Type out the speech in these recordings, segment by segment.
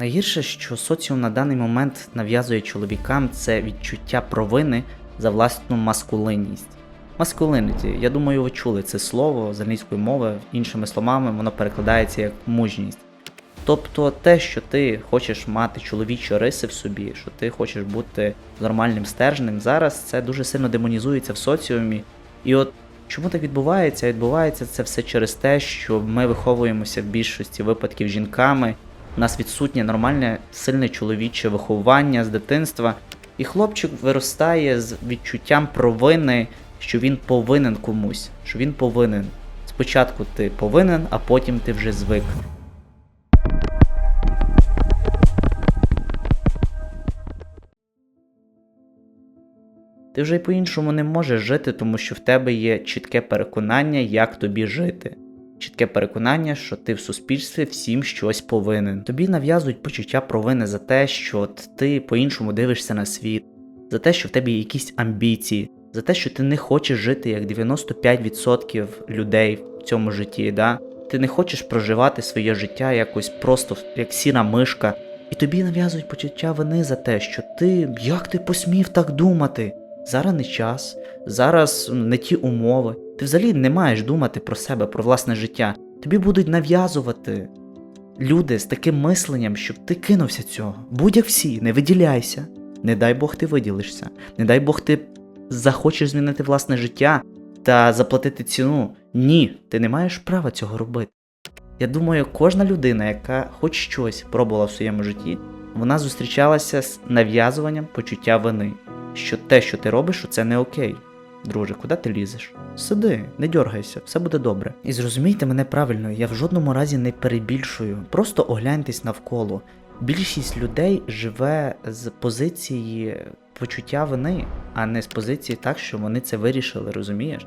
Найгірше, що соціум на даний момент нав'язує чоловікам, це відчуття провини за власну маскулинність. Маскулиніті, я думаю, ви чули це слово з англійської мови, іншими словами, воно перекладається як мужність. Тобто те, що ти хочеш мати чоловічі риси в собі, що ти хочеш бути нормальним стержнем, зараз це дуже сильно демонізується в соціумі. І от чому так відбувається? Відбувається це все через те, що ми виховуємося в більшості випадків жінками. У нас відсутнє нормальне сильне чоловіче виховання з дитинства, і хлопчик виростає з відчуттям провини, що він повинен комусь, що він повинен. Спочатку ти повинен, а потім ти вже звик. Ти вже й по-іншому не можеш жити, тому що в тебе є чітке переконання, як тобі жити. Чітке переконання, що ти в суспільстві всім щось повинен. Тобі нав'язують почуття провини за те, що ти по-іншому дивишся на світ, за те, що в тебе є якісь амбіції, за те, що ти не хочеш жити як 95% людей в цьому житті. Да? Ти не хочеш проживати своє життя якось просто як сіра мишка. І тобі нав'язують почуття вини за те, що ти як ти посмів так думати? Зараз не час, зараз не ті умови. Ти взагалі не маєш думати про себе, про власне життя. Тобі будуть нав'язувати люди з таким мисленням, щоб ти кинувся цього. Будь як всі, не виділяйся. Не дай Бог ти виділишся. Не дай Бог ти захочеш змінити власне життя та заплатити ціну. Ні, ти не маєш права цього робити. Я думаю, кожна людина, яка хоч щось пробувала в своєму житті, вона зустрічалася з нав'язуванням почуття вини, що те, що ти робиш, що це не окей. Друже, куди ти лізеш? Сиди, не дергайся, все буде добре. І зрозумійте мене правильно, я в жодному разі не перебільшую. Просто огляньтесь навколо. Більшість людей живе з позиції почуття вини, а не з позиції так, що вони це вирішили, розумієш?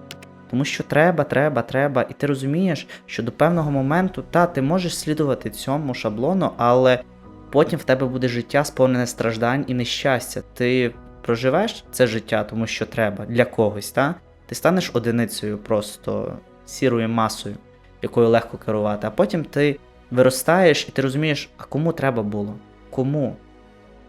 Тому що треба, треба, треба, і ти розумієш, що до певного моменту, та, ти можеш слідувати цьому шаблону, але потім в тебе буде життя сповнене страждань і нещастя. Ти проживеш це життя, тому що треба для когось, та? ти станеш одиницею просто сірою масою, якою легко керувати, а потім ти виростаєш і ти розумієш, а кому треба було? Кому?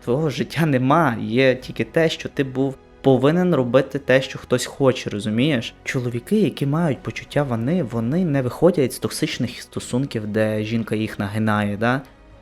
Твого життя нема, є тільки те, що ти був повинен робити те, що хтось хоче, розумієш? Чоловіки, які мають почуття вини, вони не виходять з токсичних стосунків, де жінка їх нагинає. Да?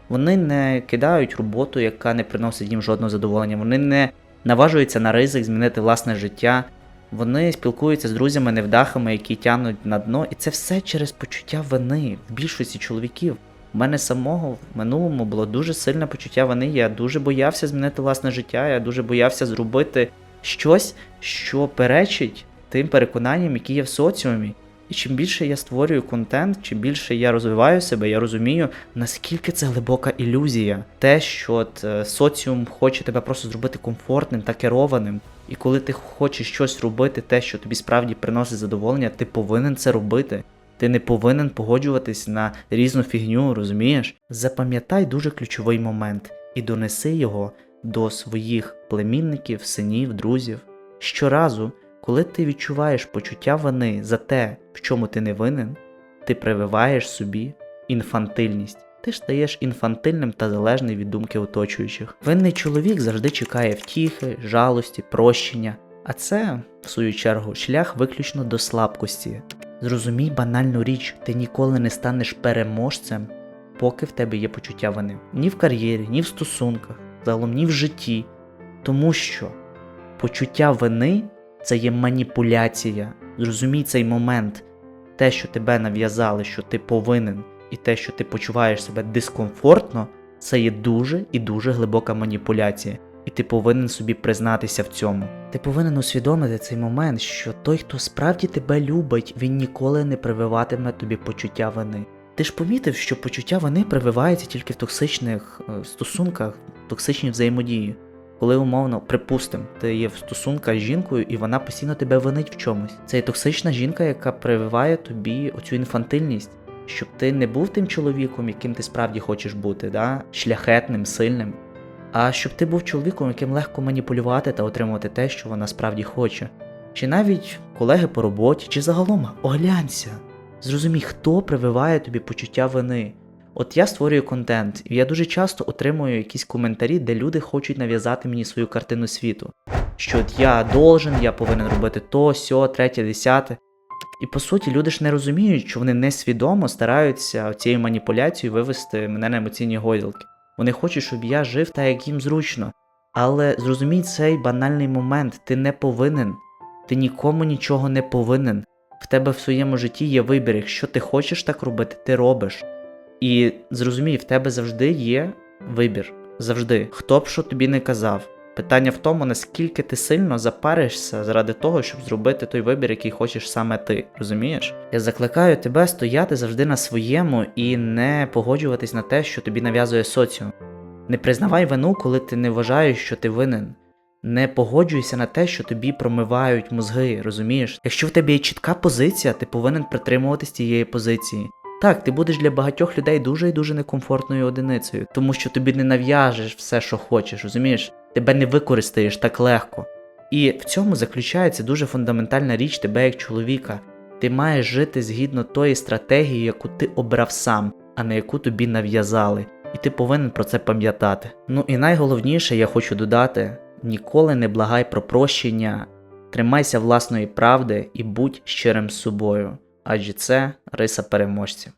Вони не кидають роботу, яка не приносить їм жодного задоволення. Вони не наважуються на ризик змінити власне життя. Вони спілкуються з друзями-невдахами, які тягнуть на дно, і це все через почуття вини в більшості чоловіків. У мене самого в минулому було дуже сильне почуття вини. Я дуже боявся змінити власне життя, я дуже боявся зробити щось, що перечить тим переконанням, які є в соціумі. І чим більше я створюю контент, чим більше я розвиваю себе, я розумію, наскільки це глибока ілюзія. Те, що от, е, соціум хоче тебе просто зробити комфортним та керованим. І коли ти хочеш щось робити, те, що тобі справді приносить задоволення, ти повинен це робити. Ти не повинен погоджуватись на різну фігню, розумієш? Запам'ятай дуже ключовий момент і донеси його до своїх племінників, синів, друзів. Щоразу, коли ти відчуваєш почуття вини за те, в чому ти не винен, ти прививаєш собі інфантильність. Ти стаєш інфантильним та залежний від думки оточуючих. Винний чоловік завжди чекає втіхи, жалості, прощення, а це, в свою чергу, шлях виключно до слабкості. Зрозумій банальну річ, ти ніколи не станеш переможцем, поки в тебе є почуття вини. Ні в кар'єрі, ні в стосунках, загалом ні в житті. Тому що почуття вини це є маніпуляція. Зрозумій цей момент. Те, що тебе нав'язали, що ти повинен, і те, що ти почуваєш себе дискомфортно, це є дуже і дуже глибока маніпуляція. І ти повинен собі признатися в цьому. Ти повинен усвідомити цей момент, що той, хто справді тебе любить, він ніколи не прививатиме тобі почуття вини. Ти ж помітив, що почуття вини прививається тільки в токсичних е, стосунках, в токсичній взаємодії. Коли умовно, припустимо, ти є в стосунках з жінкою, і вона постійно тебе винить в чомусь. Це є токсична жінка, яка прививає тобі оцю інфантильність, щоб ти не був тим чоловіком, яким ти справді хочеш бути, да? шляхетним, сильним. А щоб ти був чоловіком, яким легко маніпулювати та отримувати те, що вона справді хоче. Чи навіть колеги по роботі, чи загалом оглянься. Зрозумій, хто прививає тобі почуття вини. От я створюю контент, і я дуже часто отримую якісь коментарі, де люди хочуть нав'язати мені свою картину світу. Що от я должен, я повинен робити то, сьо, третє, десяте. І по суті, люди ж не розуміють, що вони несвідомо стараються цією маніпуляцією вивести мене на емоційні гойдалки. Вони хочуть, щоб я жив так, як їм зручно. Але зрозумій цей банальний момент, ти не повинен, ти нікому нічого не повинен. В тебе в своєму житті є вибір. Якщо ти хочеш так робити, ти робиш. І зрозумій, в тебе завжди є вибір. Завжди. Хто б що тобі не казав. Питання в тому, наскільки ти сильно запаришся заради того, щоб зробити той вибір, який хочеш саме ти. Розумієш? Я закликаю тебе стояти завжди на своєму і не погоджуватись на те, що тобі нав'язує соціум. Не признавай вину, коли ти не вважаєш, що ти винен. Не погоджуйся на те, що тобі промивають мозги, розумієш? Якщо в тебе є чітка позиція, ти повинен притримуватись цієї позиції. Так, ти будеш для багатьох людей дуже і дуже некомфортною одиницею, тому що тобі не нав'яжеш все, що хочеш, розумієш? Тебе не використаєш так легко. І в цьому заключається дуже фундаментальна річ тебе як чоловіка. Ти маєш жити згідно тої стратегії, яку ти обрав сам, а не яку тобі нав'язали. І ти повинен про це пам'ятати. Ну і найголовніше я хочу додати: ніколи не благай про прощення, тримайся власної правди і будь щирим з собою, адже це риса переможців.